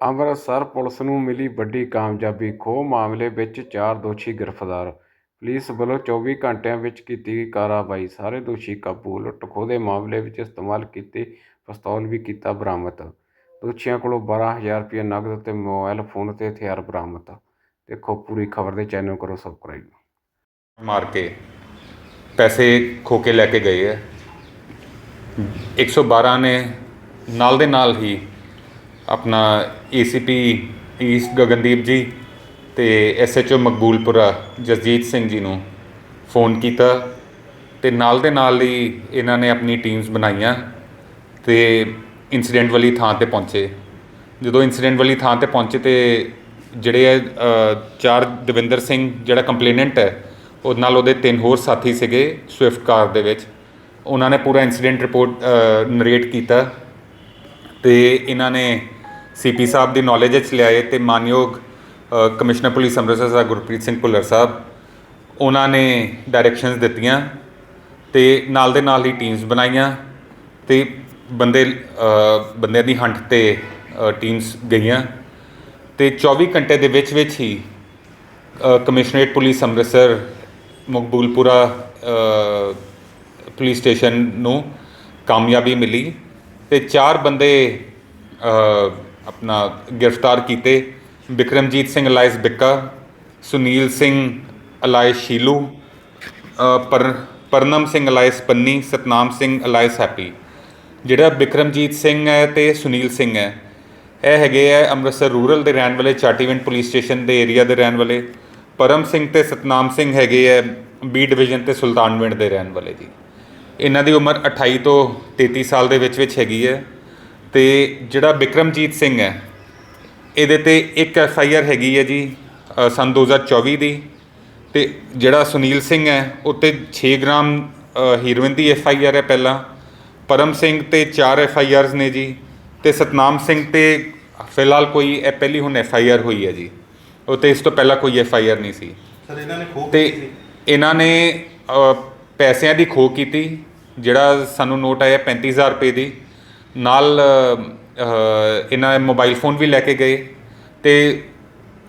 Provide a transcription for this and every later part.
Amritsar police ਨੂੰ ਮਿਲੀ ਵੱਡੀ ਕਾਮਯਾਬੀ, ਖੋਹ ਮਾਮਲੇ ਵਿੱਚ ਚਾਰ ਦੋਸ਼ੀ ਗ੍ਰਿਫਤਾਰ। ਪੁਲਿਸ ਵੱਲੋਂ 24 ਘੰਟਿਆਂ ਵਿੱਚ ਕੀਤੀ ਗਈ ਕਾਰਵਾਈ। ਸਾਰੇ ਦੋਸ਼ੀ ਕਾਬੂ ਲੁੱਟ ਖੋਹ ਦੇ ਮਾਮਲੇ ਵਿੱਚ ਇਸਤੇਮਾਲ ਕੀਤੇ, ਪਿਸਤੌਲ ਵੀ ਕੀਤਾ ਬਰਾਮਦ। ਦੋਸ਼ੀਆਂ ਕੋਲੋਂ 12000 ਰੁਪਏ ਨਕਦ ਅਤੇ ਮੋਬਾਈਲ ਫੋਨ ਤੇ ਹਥਿਆਰ ਬਰਾਮਦ। ਦੇਖੋ ਪੂਰੀ ਖਬਰ ਦੇ ਚੈਨਲ ਕਰੋ ਸਬਸਕ੍ਰਾਈਬ। ਮਾਰ ਕੇ ਪੈਸੇ ਖੋ ਕੇ ਲੈ ਕੇ ਗਏ ਹੈ। 112 ਨੇ ਨਾਲ ਦੇ ਨਾਲ ਹੀ ਆਪਣਾ ਏਸੀਪੀ ਈਸਟ ਗਗਨਦੀਪ ਜੀ ਤੇ ਐਸਐਚਓ ਮਕਬੂਲਪੁਰਾ ਜਸਜੀਤ ਸਿੰਘ ਜੀ ਨੂੰ ਫੋਨ ਕੀਤਾ ਤੇ ਨਾਲ ਦੇ ਨਾਲ ਹੀ ਇਹਨਾਂ ਨੇ ਆਪਣੀ ਟੀਮਸ ਬਣਾਈਆਂ ਤੇ ਇਨਸੀਡੈਂਟ ਵਾਲੀ ਥਾਂ ਤੇ ਪਹੁੰਚੇ। ਜਦੋਂ ਇਨਸੀਡੈਂਟ ਵਾਲੀ ਥਾਂ ਤੇ ਪਹੁੰਚੇ ਤੇ ਜਿਹੜੇ ਹੈ, ਚਾਰ ਦਵਿੰਦਰ ਸਿੰਘ ਜਿਹੜਾ ਕੰਪਲੇਨੈਂਟ ਹੈ ਉਹ ਨਾਲ ਉਹਦੇ ਤਿੰਨ ਹੋਰ ਸਾਥੀ ਸੀਗੇ ਸਵਿਫਟ ਕਾਰ ਦੇ ਵਿੱਚ। ਉਹਨਾਂ ਨੇ ਪੂਰਾ ਇਨਸੀਡੈਂਟ ਰਿਪੋਰਟ ਨਰੇਟ ਕੀਤਾ ਤੇ ਇਹਨਾਂ ਨੇ ਸੀਪੀ ਸਾਹਿਬ ਦੀ ਨੌਲੇਜ ਵਿੱਚ ਲਿਆਏ ਤੇ ਮਾਨਯੋਗ ਕਮਿਸ਼ਨਰ ਪੁਲਿਸ ਅੰਮ੍ਰਿਤਸਰ ਸਾਹਿਬ ਗੁਰਪ੍ਰੀਤ ਸਿੰਘ ਭੁੱਲਰ ਸਾਹਿਬ, ਉਹਨਾਂ ਨੇ ਡਾਇਰੈਕਸ਼ਨਸ ਦਿੱਤੀਆਂ ਤੇ ਨਾਲ ਦੇ ਨਾਲ ਹੀ ਟੀਮਸ ਬਣਾਈਆਂ ਤੇ ਬੰਦੇ ਬੰਦਿਆਂ ਦੀ ਹੰਟ ਤੇ ਟੀਮਸ ਗਈਆਂ ਤੇ 24 ਘੰਟੇ ਦੇ ਵਿੱਚ ਵਿੱਚ ਹੀ commissionerate police Amritsar Makboolpura police station ਨੂੰ ਕਾਮਯਾਬੀ ਮਿਲੀ ਤੇ ਚਾਰ ਬੰਦੇ ਆਪਣਾ ਗ੍ਰਿਫਤਾਰ ਕੀਤੇ। ਬਿਕਰਮਜੀਤ ਸਿੰਘ, ਅਲਾਇਸ ਬਿੱਕਾ, ਸੁਨੀਲ ਸਿੰਘ, ਅਲਾਇਸ ਸ਼ੀਲੂ ਪਰ, Parnam Singh, alias Panni, Satnam Singh, alias Happy. ਜਿਹੜਾ ਬਿਕਰਮਜੀਤ ਸਿੰਘ ਹੈ ਤੇ ਸੁਨੀਲ ਸਿੰਘ ਹੈ, ਇਹ ਹੈਗੇ ਆ ਅੰਮ੍ਰਿਤਸਰ ਰੂਰਲ ਦੇ ਰਹਿਣ ਵਾਲੇ, ਚਾਟੀਵਿੰਡ ਪੁਲਿਸ ਸਟੇਸ਼ਨ ਦੇ ਏਰੀਆ ਦੇ ਰਹਿਣ ਵਾਲੇ। ਪਰਮ ਸਿੰਘ ਤੇ ਸਤਨਾਮ ਸਿੰਘ ਹੈਗੇ ਆ ਬੀ ਡਿਵੀਜ਼ਨ ਤੇ ਸੁਲਤਾਨਵਿੰਡ ਦੇ ਰਹਿਣ ਵਾਲੇ ਜੀ। ਇਹਨਾਂ ਦੀ ਉਮਰ 28 ਤੋਂ 33 ਸਾਲ ਦੇ ਵਿੱਚ ਵਿੱਚ ਹੈਗੀ ਹੈ। ਤੇ ਜਿਹੜਾ ਵਿਕਰਮਜੀਤ ਸਿੰਘ ਹੈ ਇਹਦੇ ਤੇ ਇੱਕ ਐਫ ਆਈ ਆਰ ਹੈਗੀ ਹੈ ਜੀ ਸੰਨ 2024 ਦੀ। ਤੇ ਜਿਹੜਾ ਸੁਨੀਲ ਸਿੰਘ ਹੈ ਉੱਤੇ 6 ਗ੍ਰਾਮ ਹੀਰੋਇਨ ਦੀ ਐਫ ਆਈ ਆਰ ਹੈ ਪਹਿਲਾਂ। ਪਰਮ ਸਿੰਘ ਤੇ 4 ਐਫ ਆਈ ਆਰਸ ਨੇ ਜੀ। ਤੇ ਸਤਨਾਮ ਸਿੰਘ ਤੇ ਫਿਲਹਾਲ ਕੋਈ ਇਹ ਪਹਿਲੀ ਹੁਣ ਐਫ ਆਈ ਆਰ ਹੋਈ ਹੈ ਜੀ। ਉੱਤੇ ਇਸ ਤੋਂ ਪਹਿਲਾਂ ਕੋਈ ਐਫ ਆਈ ਆਰ ਨਹੀਂ ਸੀ। ਸਰ ਇਹਨਾਂ ਨੇ ਖੋਹ ਤੇ ਇਹਨਾਂ ਨੇ ਪੈਸਿਆਂ ਦੀ ਖੋਹ ਕੀਤੀ ਜਿਹੜਾ ਸਾਨੂੰ ਨੋਟ ਆਇਆ 35000 ਰੁਪਏ ਦੀ। ਨਾਲ ਇਹਨਾਂ ਮੋਬਾਈਲ ਫੋਨ ਵੀ ਲੈ ਕੇ ਗਏ ਤੇ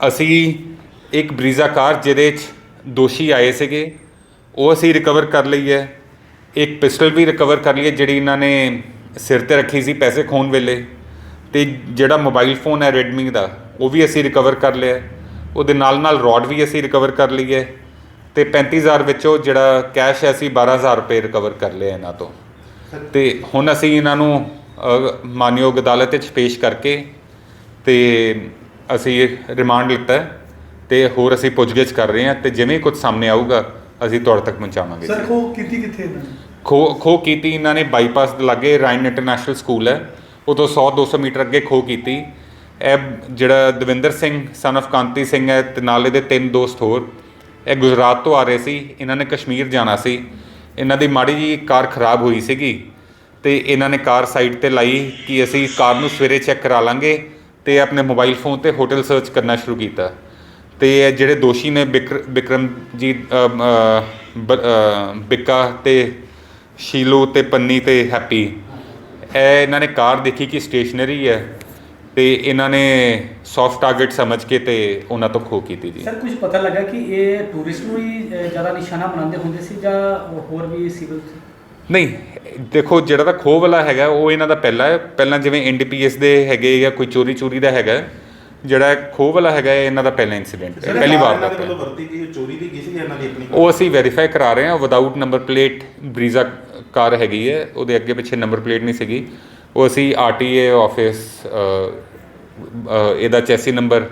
ਅਸੀਂ ਇੱਕ ਬਰੀਜ਼ਾ ਕਾਰ ਜਿਹਦੇ 'ਚ ਦੋਸ਼ੀ ਆਏ ਸੀਗੇ ਉਹ ਅਸੀਂ ਰਿਕਵਰ ਕਰ ਲਈ ਹੈ ਇੱਕ ਪਿਸਟਲ ਵੀ ਰਿਕਵਰ ਕਰ ਲਈ ਹੈ ਜਿਹੜੀ ਇਹਨਾਂ ਨੇ ਸਿਰ ਤੇ ਰੱਖੀ ਸੀ ਪੈਸੇ ਖੋਣ ਵੇਲੇ ਤੇ ਜਿਹੜਾ ਮੋਬਾਈਲ ਫੋਨ ਹੈ Redmi ਦਾ ਉਹ ਵੀ ਅਸੀਂ ਰਿਕਵਰ ਕਰ ਲਿਆ। ਉਹਦੇ ਨਾਲ ਨਾਲ ਰੋਡ ਵੀ ਅਸੀਂ ਰਿਕਵਰ ਕਰ ਲਈ ਹੈ ਤੇ 35000 ਵਿੱਚੋਂ ਜਿਹੜਾ ਕੈਸ਼ ਹੈ ਅਸੀਂ 12000 ਰੁਪਏ ਰਿਕਵਰ ਕਰ ਲਿਆ ਇਹਨਾਂ ਤੋਂ ਤੇ ਹੁਣ ਅਸੀਂ ਇਹਨਾਂ ਨੂੰ ਮਾਨਯੋਗ ਅਦਾਲਤ ਵਿੱਚ ਪੇਸ਼ ਕਰਕੇ ਤੇ ਅਸੀਂ ਰਿਮਾਂਡ ਲਿੱਤਾ ਤੇ ਹੋਰ ਅਸੀਂ ਪੁੱਛਗਿੱਛ ਕਰ ਰਹੇ ਹਾਂ ਤੇ ਜਿਵੇਂ ਕੁਝ ਸਾਹਮਣੇ ਆਊਗਾ ਅਸੀਂ ਤੁਹਾਡੇ ਤੱਕ ਪਹੁੰਚਾਵਾਂਗੇ ਸਰ ਖੋ ਕੀਤੀ ਕਿੱਥੇ ਇਹਨਾਂ ਨੇ? ਖੋ ਖੋ ਕੀਤੀ ਇਹਨਾਂ ਨੇ ਬਾਈਪਾਸ ਦੇ ਲਾਗੇ ਰਾਇਨ ਇੰਟਰਨੈਸ਼ਨਲ ਸਕੂਲ ਹੈ। ਉਦੋਂ 100 200 ਮੀਟਰ ਅੱਗੇ ਖੋ ਕੀਤੀ। ਇਹ ਜਿਹੜਾ ਦਵਿੰਦਰ ਸਿੰਘ ਸਨ of ਕਾਂਤੀ ਸਿੰਘ ਹੈ ਤੇ ਨਾਲ ਇਹਦੇ ਤਿੰਨ ਦੋਸਤ ਹੋਰ ਇਹ ਗੁਜਰਾਤ ਤੋਂ ਆ ਰਹੇ ਸੀ। ਇਹਨਾਂ ਨੇ ਕਸ਼ਮੀਰ ਜਾਣਾ ਸੀ। ਇਹਨਾਂ ਦੀ ਮਾੜੀ ਜੀ ਕਾਰ ਖਰਾਬ ਹੋਈ ਸੀਗੀ। ਤੇ ਇਹਨਾਂ ਨੇ ਕਾਰ ਸਾਈਡ ਤੇ ਲਾਈ ਕਿ ਅਸੀਂ ਕਾਰ ਨੂੰ ਸਵੇਰੇ ਚੈੱਕ ਕਰਾ ਲਾਂਗੇ ਤੇ ਆਪਣੇ ਮੋਬਾਈਲ ਫੋਨ ਤੇ ਹੋਟਲ ਸਰਚ ਕਰਨਾ ਸ਼ੁਰੂ ਕੀਤਾ। ਤੇ ਇਹ ਜਿਹੜੇ ਦੋਸ਼ੀ ਨੇ ਬਿਕਰ ਬਿਕਰਮਜੀਤ ਬਿੱਕਾ ਤੇ ਸ਼ੀਲੂ ਤੇ ਪੰਨੀ ਤੇ ਹੈਪੀ। ਇਹ ਇਹਨਾਂ ਨੇ ਕਾਰ ਦੇਖੀ ਕਿ ਸਟੇਸ਼ਨਰੀ ਹੈ ਤੇ ਇਹਨਾਂ ਨੇ ਸੌਫਟ ਟਾਰਗੇਟ ਸਮਝ ਕੇ ਤੇ ਉਹਨਾਂ ਤੋਂ ਖੋ ਕੀਤੀ ਜੀ। ਸਰ ਕੁਝ ਪਤਾ ਲੱਗਾ ਕਿ ਇਹ ਟੂਰਿਸਟ ਨੂੰ ਹੀ ਜ਼ਿਆਦਾ ਨਿਸ਼ਾਨਾ ਬਣਾਉਂਦੇ ਹੁੰਦੇ ਸੀ ਜਾਂ ਹੋਰ ਵੀ ਸਿਵਲ ਨਹੀਂ ਦੇਖੋ ਜਿਹੜਾ ਤਾਂ ਖੋਹ ਵਾਲਾ ਹੈਗਾ ਉਹ ਇਹਨਾਂ ਦਾ ਪਹਿਲਾ ਹੈ। ਪਹਿਲਾਂ ਜਿਵੇਂ ਐਨਡੀਪੀਐਸ ਦੇ ਹੈਗੇ ਜਾਂ ਕੋਈ ਚੋਰੀ ਚੋਰੀ ਦਾ ਹੈਗਾ ਜਿਹੜਾ ਖੋਹ ਵਾਲਾ ਹੈਗਾ ਇਹ ਇਹਨਾਂ ਦਾ ਪਹਿਲਾ ਇਨਸੀਡੈਂਟ ਹੈ। ਪਹਿਲੀ ਵਾਰ ਦਾ ਦੇ ਵੱਲੋਂ ਵਰਤੀ ਗਈ ਚੋਰੀ ਦੀ ਕਿਸੇ ਇਹਨਾਂ ਦੀ ਆਪਣੀ ਉਹ ਅਸੀਂ ਵੈਰੀਫਾਈ ਕਰਾ ਰਹੇ ਹਾਂ। Without number plate Brezza car ਹੈਗੀ ਹੈ। ਉਹਦੇ ਅੱਗੇ ਪਿੱਛੇ ਨੰਬਰ ਪਲੇਟ ਨਹੀਂ ਸੀਗੀ। ਉਹ ਅਸੀਂ ਆਰਟੀਏ ਆਫਿਸ ਇਹਦਾ ਚੈਸੀ ਨੰਬਰ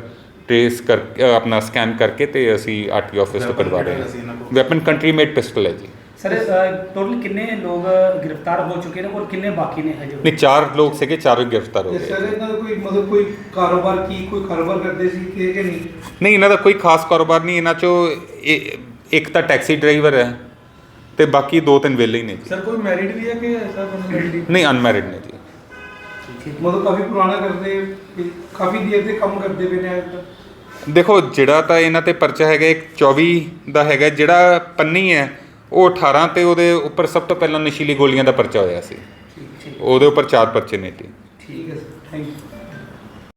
ਟ੍ਰੇਸ ਕਰ ਅ, ਆਪਣਾ ਸਕੈਨ ਕਰਕੇ ਤੇ ਅਸੀਂ ਆਰਟੀਏ ਆਫਿਸ ਤੋਂ ਕਰਵਾ ਰਹੇ ਹਾਂ? ਵੈਪਨ ਕੰਟਰੀ ਮੇਡ ਪਿਸਟਲ ਹੈ ਜੀ। ਸਰ ਟੋਟਲ ਕਿੰਨੇ ਲੋਕ ਗ੍ਰਿਫਤਾਰ ਹੋ ਚੁੱਕੇ ਨੇ ਔਰ ਕਿੰਨੇ ਬਾਕੀ ਨੇ ਹਜੇ? ਨਹੀਂ ਚਾਰ ਲੋਕ ਸੀਗੇ ਚਾਰੋਂ ਗ੍ਰਿਫਤਾਰ ਹੋ ਤੇ ਗਏ ਸਰ ਇਹਨਾਂ ਦਾ ਕੋਈ ਮਤਲਬ ਕੋਈ ਕਾਰੋਬਾਰ ਕੀ ਕੋਈ ਕਾਰੋਬਾਰ ਕਰਦੇ ਸੀ ਕਿ ਕਿ ਨਹੀਂ? ਨਹੀਂ ਇਹਨਾਂ ਦਾ ਕੋਈ ਖਾਸ ਕਾਰੋਬਾਰ ਨਹੀਂ ਇਹਨਾਂ ਚੋਂ ਇਹ- ਇੱਕ ਤਾਂ ਟੈਕਸੀ ਡਰਾਈਵਰ ਹੈ ਤੇ ਬਾਕੀ ਦੋ ਤਿੰਨ ਵਿਹਲੇ ਹੀ ਨੇ ਜੀ। ਸਰ ਕੋਈ ਮੈਰਿਡ ਵੀ ਹੈ ਕਿ ਐਸਾ ਮੈਰਿਡ ਨਹੀਂ ਅਨਮੈਰਿਡ ਨੇ ਜੀ। ਮਤਲਬ ਕਾਫੀ ਪੁਰਾਣਾ ਕਰਦੇ ਕਿ ਕਾਫੀ ਦੇਰ ਦੇ ਕੰਮ ਕਰਦੇ ਪਏ ਨੇ ਅੱਜ ਤੱਕ। ਦੇਖੋ ਜਿਹੜਾ ਤਾਂ ਇਹਨਾਂ ਤੇ ਪਰਚਾ ਹੈਗਾ ਇੱਕ 24 ਦਾ ਹੈਗਾ ਜਿਹੜਾ ਪੰਨੀ ਹੈ ਉਹ 18 ਤੇ ਉਹਦੇ ਉੱਪਰ ਸਭ ਤੋਂ ਪਹਿਲਾਂ ਨਸ਼ੀਲੀ ਗੋਲੀਆਂ ਦਾ ਪਰਚਾ ਹੋਇਆ ਸੀ। ਠੀਕ ਠੀਕ। ਉਹਦੇ ਉੱਪਰ ਚਾਰ ਪਰਚੇ ਨੇ ਜੀ। ਠੀਕ ਹੈ ਸਰ ਥੈਂਕ ਯੂ